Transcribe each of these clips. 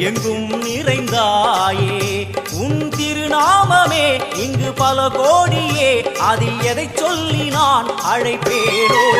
எங்கும் நிறைந்தாயே. உன் திருநாமமே இங்கு பல கோடியே. அதில் எதை சொல்லி நான் அழைப்பேனோ?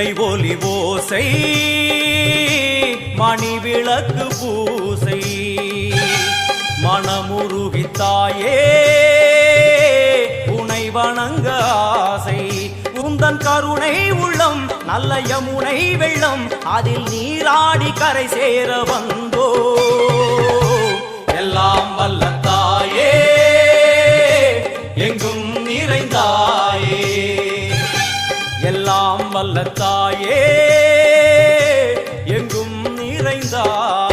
உடுக்கை ஒலி ஓசை மணி விளக்கு பூசை. மனமுருகி தாயே உனை வணங்க ஆசை. உந்தன் கருணை உள்ளம் நல்ல யமுனை வெள்ளம் அதில் நீராடி கரை சேர வந்தோ. எல்லாம் எல்லாம் வல்ல தாயே எங்கும் நிறைந்தார்